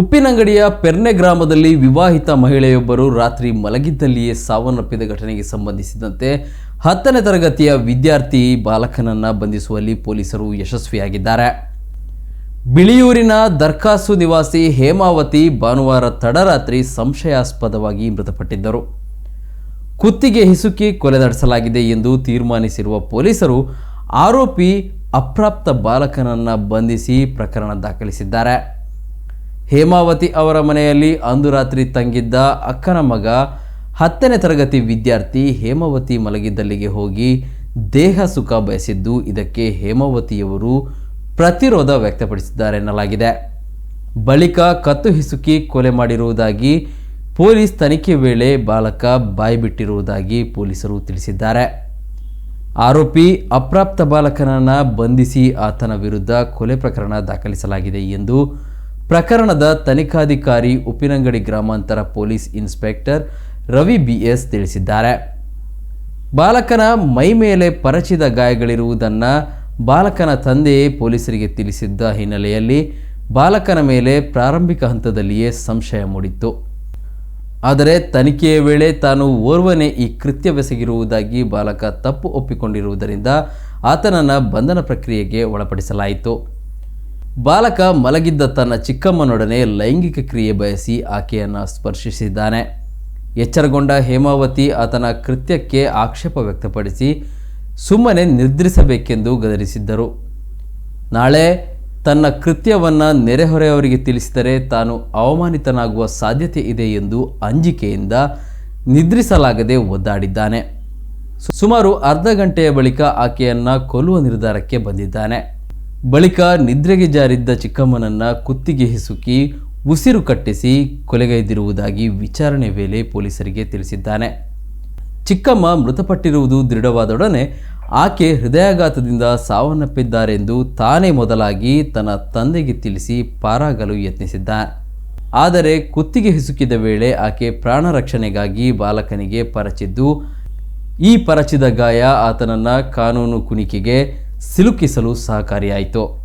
ಉಪ್ಪಿನಂಗಡಿಯ ಪೆರ್ನೆ ಗ್ರಾಮದಲ್ಲಿ ವಿವಾಹಿತ ಮಹಿಳೆಯೊಬ್ಬರು ರಾತ್ರಿ ಮಲಗಿದ್ದಲ್ಲಿಯೇ ಸಾವನ್ನಪ್ಪಿದ ಘಟನೆಗೆ ಸಂಬಂಧಿಸಿದಂತೆ ಹತ್ತನೇ ತರಗತಿಯ ವಿದ್ಯಾರ್ಥಿ ಬಾಲಕನನ್ನು ಬಂಧಿಸುವಲ್ಲಿ ಪೊಲೀಸರು ಯಶಸ್ವಿಯಾಗಿದ್ದಾರೆ. ಬಿಳಿಯೂರಿನ ದರ್ಖಾಸು ನಿವಾಸಿ ಹೇಮಾವತಿ ಭಾನುವಾರ ತಡರಾತ್ರಿ ಸಂಶಯಾಸ್ಪದವಾಗಿ ಮೃತಪಟ್ಟಿದ್ದರು. ಕುತ್ತಿಗೆ ಹಿಸುಕಿ ಕೊಲೆ ನಡೆಸಲಾಗಿದೆ ಎಂದು ತೀರ್ಮಾನಿಸಿರುವ ಪೊಲೀಸರು ಆರೋಪಿ ಅಪ್ರಾಪ್ತ ಬಾಲಕನನ್ನು ಬಂಧಿಸಿ ಪ್ರಕರಣ ದಾಖಲಿಸಿದ್ದಾರೆ. ಹೇಮಾವತಿ ಅವರ ಮನೆಯಲ್ಲಿ ಅಂದು ರಾತ್ರಿ ತಂಗಿದ್ದ ಅಕ್ಕನ ಮಗ, ಹತ್ತನೇ ತರಗತಿ ವಿದ್ಯಾರ್ಥಿ ಹೇಮಾವತಿ ಮಲಗಿದ್ದಲ್ಲಿಗೆ ಹೋಗಿ ದೇಹ ಸುಖ ಬಯಸಿದ್ದು ಇದಕ್ಕೆ ಹೇಮಾವತಿಯವರು ಪ್ರತಿರೋಧ ವ್ಯಕ್ತಪಡಿಸಿದ್ದಾರೆ ಎನ್ನಲಾಗಿದೆ. ಬಳಿಕ ಕತ್ತು ಹಿಸುಕಿ ಕೊಲೆ ಮಾಡಿರುವುದಾಗಿ ಪೊಲೀಸ್ ತನಿಖೆ ವೇಳೆ ಬಾಲಕ ಬಾಯ್ಬಿಟ್ಟಿರುವುದಾಗಿ ಪೊಲೀಸರು ತಿಳಿಸಿದ್ದಾರೆ. ಆರೋಪಿ ಅಪ್ರಾಪ್ತ ಬಾಲಕನನ್ನು ಬಂಧಿಸಿ ಆತನ ವಿರುದ್ಧ ಕೊಲೆ ಪ್ರಕರಣ ದಾಖಲಿಸಲಾಗಿದೆ ಎಂದು ಪ್ರಕರಣದ ತನಿಖಾಧಿಕಾರಿ ಉಪ್ಪಿನಂಗಡಿ ಗ್ರಾಮಾಂತರ ಪೊಲೀಸ್ ಇನ್ಸ್ಪೆಕ್ಟರ್ ರವಿ ಬಿಎಸ್ ತಿಳಿಸಿದ್ದಾರೆ. ಬಾಲಕನ ಮೈ ಮೇಲೆ ಪರಚಿದ ಗಾಯಗಳಿರುವುದನ್ನು ಬಾಲಕನ ತಂದೆಯೇ ಪೊಲೀಸರಿಗೆ ತಿಳಿಸಿದ್ದ ಹಿನ್ನೆಲೆಯಲ್ಲಿ ಬಾಲಕನ ಮೇಲೆ ಪ್ರಾರಂಭಿಕ ಹಂತದಲ್ಲಿಯೇ ಸಂಶಯ ಮೂಡಿತ್ತು. ಆದರೆ ತನಿಖೆಯ ವೇಳೆ ತಾನು ಓರ್ವನೇ ಈ ಕೃತ್ಯವೆಸಗಿರುವುದಾಗಿ ಬಾಲಕ ತಪ್ಪು ಒಪ್ಪಿಕೊಂಡಿರುವುದರಿಂದ ಆತನನ್ನು ಬಂಧನ ಪ್ರಕ್ರಿಯೆಗೆ ಒಳಪಡಿಸಲಾಯಿತು. ಬಾಲಕ ಮಲಗಿದ್ದ ತನ್ನ ಚಿಕ್ಕಮ್ಮನೊಡನೆ ಲೈಂಗಿಕ ಕ್ರಿಯೆ ಬಯಸಿ ಆಕೆಯನ್ನು ಸ್ಪರ್ಶಿಸಿದ್ದಾನೆ. ಎಚ್ಚರಗೊಂಡ ಹೇಮಾವತಿ ಆತನ ಕೃತ್ಯಕ್ಕೆ ಆಕ್ಷೇಪ ವ್ಯಕ್ತಪಡಿಸಿ ಸುಮ್ಮನೆ ನಿದ್ರಿಸಬೇಕೆಂದು ಗದರಿಸಿದ್ದರು. ನಾಳೆ ತನ್ನ ಕೃತ್ಯವನ್ನು ನೆರೆಹೊರೆಯವರಿಗೆ ತಿಳಿಸಿದರೆ ತಾನು ಅವಮಾನಿತನಾಗುವ ಸಾಧ್ಯತೆ ಇದೆ ಎಂದು ಅಂಜಿಕೆಯಿಂದ ನಿದ್ರಿಸಲಾಗದೆ ಒದ್ದಾಡಿದ್ದಾನೆ. ಸುಮಾರು ಅರ್ಧ ಗಂಟೆಯ ಬಳಿಕ ಆಕೆಯನ್ನು ಕೊಲ್ಲುವ ನಿರ್ಧಾರಕ್ಕೆ ಬಂದಿದ್ದಾನೆ. ಬಳಿಕ ನಿದ್ರೆಗೆ ಜಾರಿದ್ದ ಚಿಕ್ಕಮ್ಮನನ್ನ ಕುತ್ತಿಗೆ ಹಿಸುಕಿ ಉಸಿರು ಕಟ್ಟಿಸಿ ಕೊಲೆಗೈದಿರುವುದಾಗಿ ವಿಚಾರಣೆ ವೇಳೆ ಪೊಲೀಸರಿಗೆ ತಿಳಿಸಿದ್ದಾನೆ. ಚಿಕ್ಕಮ್ಮ ಮೃತಪಟ್ಟಿರುವುದು ದೃಢವಾದೊಡನೆ ಆಕೆ ಹೃದಯಾಘಾತದಿಂದ ಸಾವನ್ನಪ್ಪಿದ್ದಾರೆಂದು ತಾನೇ ಮೊದಲಾಗಿ ತನ್ನ ತಂದೆಗೆ ತಿಳಿಸಿ ಪಾರಾಗಲು ಯತ್ನಿಸಿದ್ದ. ಆದರೆ ಕುತ್ತಿಗೆ ಹಿಸುಕಿದ ವೇಳೆ ಆಕೆ ಪ್ರಾಣ ರಕ್ಷಣೆಗಾಗಿ ಬಾಲಕನಿಗೆ ಪರಚಿದ್ದು, ಈ ಪರಚಿದ ಗಾಯ ಆತನನ್ನ ಕಾನೂನು ಕುಣಿಕೆಗೆ ಸಿಲುಕಿಸಲು ಸಹಕಾರಿಯಾಯಿತು.